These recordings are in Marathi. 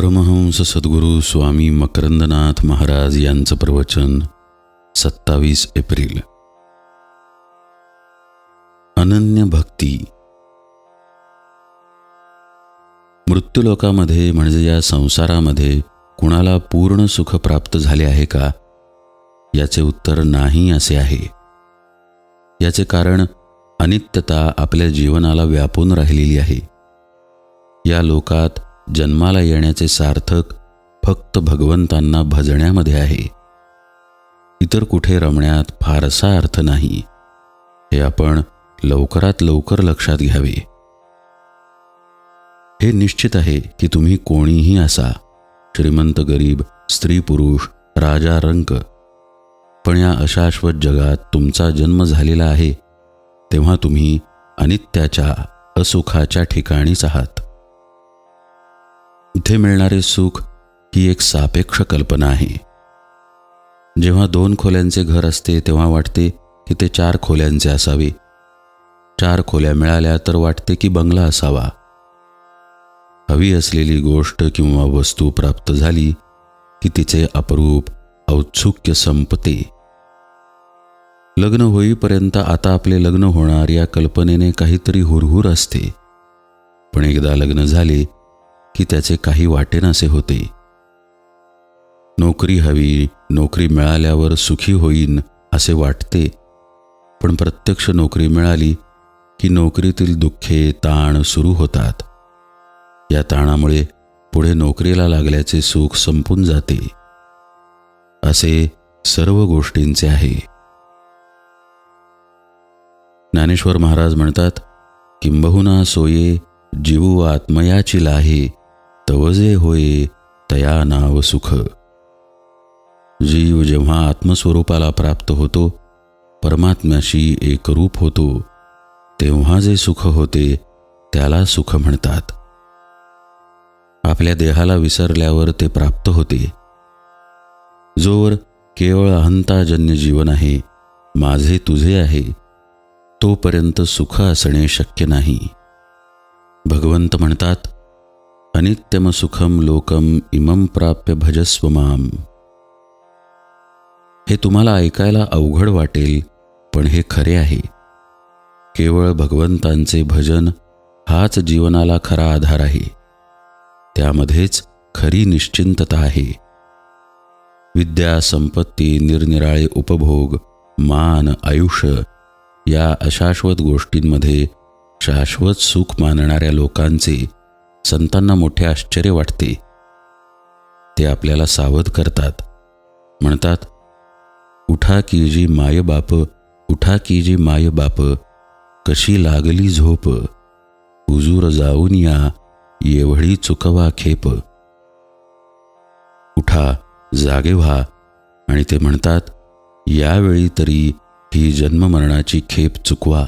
परमहंस सद्गुरू स्वामी मकरंदनाथ महाराज यांचं प्रवचन सत्तावीस एप्रिल. अनन्य भक्ती. मृत्यूलोकामध्ये म्हणजे या संसारामध्ये कुणाला पूर्ण सुख प्राप्त झाले आहे का? याचे उत्तर नाही असे आहे. याचे कारण अनित्यता आपल्या जीवनाला व्यापून राहिलेली आहे. या लोकात जन्माला येण्याचे सार्थक फक्त भगवंतांना भजण्यामध्ये आहे. इतर कुठे रमण्यात फारसा अर्थ नाही. हे आपण लवकरात लवकर लक्षात घ्यावे. हे निश्चित आहे की तुम्ही कोणीही असा श्रीमंत गरीब स्त्री पुरुष राजा रंक पण या अशाश्वत जगात तुमचा जन्म झालेला आहे तेव्हा तुम्ही अनित्याच्या असुखाच्या ठिकाणीच आहात. इथे मिळणारे सुख ही एक सापेक्ष कल्पना आहे. जेव्हा दोन खोल्यांचे घर असते तेव्हा वाटते की ते चार खोल्यांचे असावे. चार खोल्या मिळाल्या तर वाटते की बंगला असावा. हवी असलेली गोष्ट किंवा वस्तू प्राप्त झाली की तिचे अपरूप औत्सुक्य संपते. लग्न होईपर्यंत आता आपले लग्न होणार या कल्पनेने काहीतरी हुरहुर असते. पण एकदा लग्न झाले की त्याचे काही वाटेनासे होते. नोकरी हवी नोकरी मिळाल्यावर सुखी होईन असे वाटते. पण प्रत्यक्ष नोकरी मिळाली की नोकरीतील दुःखे ताण सुरू होतात. या ताणामुळे पुढे नोकरीला लागल्याचे सुख संपून जाते. असे सर्व गोष्टींचे आहे. ज्ञानेश्वर महाराज म्हणतात किंबहुना सोये जीवू आत्मयाची लाही तवजे होय तया नाव सुख. जीव जेव्हा आत्मस्वरूपाला प्राप्त होतो परमात्म्याशी एकरूप होतो तेव्हा जे सुख होते त्याला सुख म्हणतात. आपल्या देहाला विसरल्यावर ते प्राप्त होते. जोवर केवळ अहंताजन्य जीवन आहे माझे तुझे आहे तोपर्यंत सुख असणे शक्य नाही. भगवंत म्हणतात अनित्यम सुखम लोकम इमम प्राप्य भजस्व माम. हे तुम्हाला ऐकायला अवघड वाटेल पण हे खरे आहे. केवळ भगवंतांचे भजन हाच जीवनाला खरा आधार आहे. त्यामध्येच खरी निश्चिंतता आहे. विद्या संपत्ती निरनिराळे उपभोग मान आयुष्य या अशाश्वत गोष्टींमध्ये शाश्वत सुख मानणाऱ्या लोकांचे संतांना मोठे आश्चर्य वाटते. ते आपल्याला सावध करतात. म्हणतात उठा की जी माय बाप उठा की जी माय बाप कशी लागली झोप. हुजूर जाऊन या एवढी चुकवा खेप. उठा जागे व्हा. आणि ते म्हणतात यावेळी तरी ही जन्ममरणाची खेप चुकवा.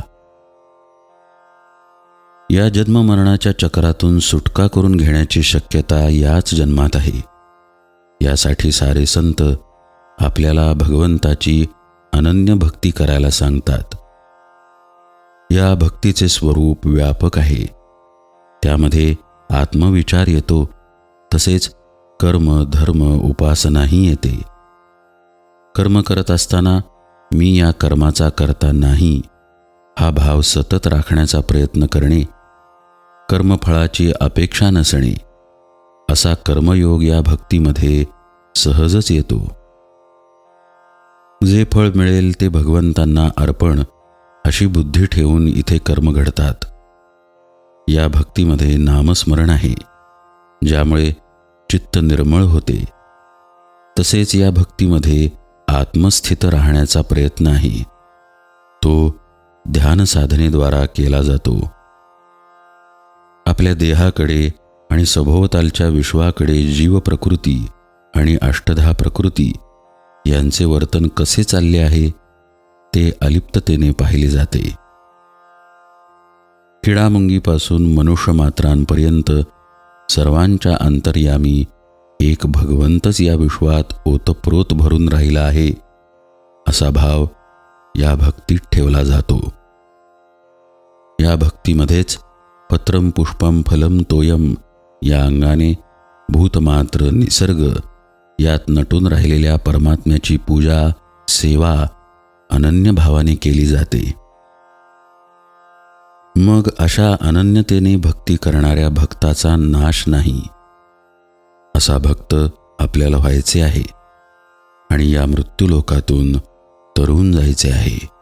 या जन्ममरणाच्या चक्रातून सुटका करून घेण्याची शक्यता याच जन्मात आहे. यासाठी सारे संत आपल्याला भगवंताची अनन्य भक्ती करायला सांगतात. या भक्तीचे स्वरूप व्यापक आहे. त्यामध्ये आत्मविचार येतो तसेच कर्म धर्म उपासनाही येते. कर्म करत असताना मी या कर्माचा करता नाही हा भाव सतत राखण्याचा प्रयत्न करणे कर्मफळाची अपेक्षा नसणे. असा कर्मयोग या भक्तीमध्ये सहजच येतो. जे फळ मिळेल ते भगवंतांना अर्पण अशी बुद्धी ठेवून इथे कर्म घडतात. या भक्तीमध्ये नामस्मरण आहे ज्यामुळे चित्त निर्मळ होते. तसेच या भक्तीमध्ये आत्मस्थित राहण्याचा प्रयत्न आहे तो ध्यानसाधनेद्वारा केला जातो. आपल्या देहाकडे आणि सभोवतालच्या विश्वाकडे जीव प्रकृती आणि अष्टधा प्रकृती यांचे वर्तन कसे चालले आहे ते अलिप्ततेने पाहिले जाते. किडामुंगीपासून मनुष्यमात्रांपर्यंत सर्वांच्या अंतर्यामी एक भगवंतच या विश्वात ओतप्रोत भरून राहिला आहे असा भाव या भक्तीत ठेवला जातो. या भक्तीमध्येच पत्रम पुष्पम फलम तोयम या अंगाने भूतमात्र निसर्ग. यात नटून राहिलेल्या परमात्म्याची पूजा सेवा अनन्य भावाने केली जाते. मग अशा अनन्यतेने भक्ती करणाऱ्या भक्ताचा नाश नाही. असा भक्त आपल्याला व्हायचे आहे. आणि या मृत्यूलोकातून तरुण जायचे आहे.